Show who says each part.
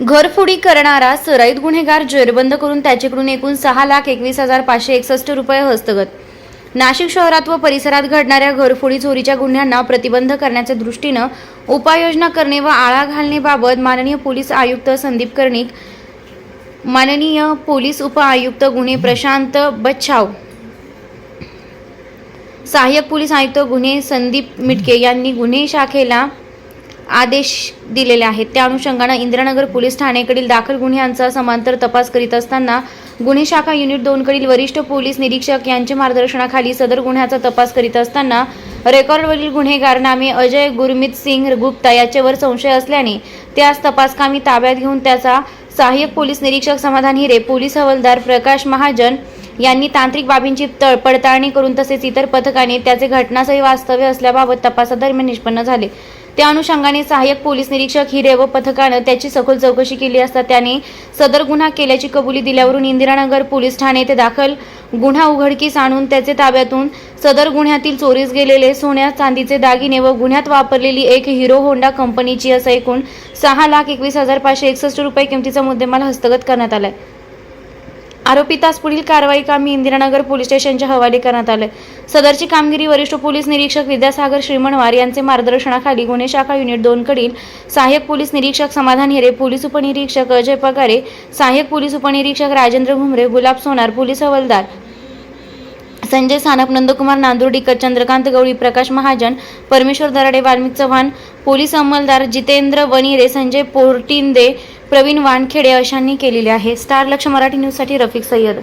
Speaker 1: घरफोडी करणारा सराईत गुन्हेगार जेरबंद करून त्याच्याकडून एकूण सहा लाख एकवीस हजार पाचशे एकसष्ट रुपये हस्तगत. नाशिक शहरात व परिसरात घडणाऱ्या घरफोडी चोरीच्या गुन्ह्यांना प्रतिबंध करण्याच्या दृष्टीनं उपाययोजना करणे व आळा घालणेबाबत माननीय पोलीस आयुक्त संदीप कर्णिक माननीय पोलीस उपआयुक्त गुन्हे प्रशांत बच्छाव सहाय्यक पोलीस आयुक्त गुन्हे संदीप मिटके यांनी गुन्हे शाखेला आदेश दिलेले आहेत. त्या अनुषंगानं इंदिरानगर पोलीस ठाणेकडील दाखल गुन्ह्यांचा समांतर तपास करीत असताना गुन्हे शाखा युनिट दोनकडील वरिष्ठ पोलीस निरीक्षक यांच्या मार्गदर्शनाखाली सदर गुन्ह्याचा तपास करीत असताना रेकॉर्डवरील गुन्हेगार नामे अजय गुरमीत सिंग गुप्ता याच्यावर संशय असल्याने त्यास तपासकामी ताब्यात घेऊन त्याचा सहाय्यक पोलीस निरीक्षक समाधान हिरे पोलीस हवालदार प्रकाश महाजन यांनी तांत्रिक बाबींची तळ पडताळणी करून तसेच इतर पथकाने त्याचे घटनास्थळी वास्तव्य असल्याबाबत तपासादरम्यान निष्पन्न झाले. त्या अनुषंगाने सहाय्यक पोलीस निरीक्षक हिरे व पथकानं त्याची सखोल चौकशी केली असता त्याने सदर गुन्हा केल्याची कबुली दिल्यावरून इंदिरानगर पोलीस ठाणे येथे दाखल. गुन्हा उघडकीस आणून त्याचे ताब्यातून सदर गुन्ह्यातील चोरीस गेलेले सोन्या चांदीचे दागिने व गुन्ह्यात वापरलेली एक हिरो होंडा कंपनीची असं एकूण सहा लाख एकवीस हजार पाचशे एकसष्ट रुपये किमतीचा मुद्देमाल हस्तगत करण्यात आलाय. आरोपितास पुढील कारवाई कामी इंदिरानगर पोलीस स्टेशनच्या हवाले करण्यात आले. सदरची कामगिरी वरिष्ठ पोलीस निरीक्षक विद्यासागर श्रीमणवार यांचे मार्गदर्शनाखाली गुन्हे शाखा युनिट दोन कडील सहाय्यक पोलीस निरीक्षक समाधान हिरे पोलीस उपनिरीक्षक अजय पगारे सहाय्यक पोलीस उपनिरीक्षक राजेंद्र घुमरे गुलाब सोनार पोलीस हवालदार संजय सानप नंदकुमार नांदुर्डीकर चंद्रकांत गवळी प्रकाश महाजन परमेश्वर दराडे वाल्मिक चव्हाण पोलीस अंमलदार जितेंद्र वनिरे संजय पोर्टिंदे प्रवीण वानखेडे अशांनी केलेले आहे. स्टार लक्ष मराठी न्यूजसाठी रफिक सय्यद.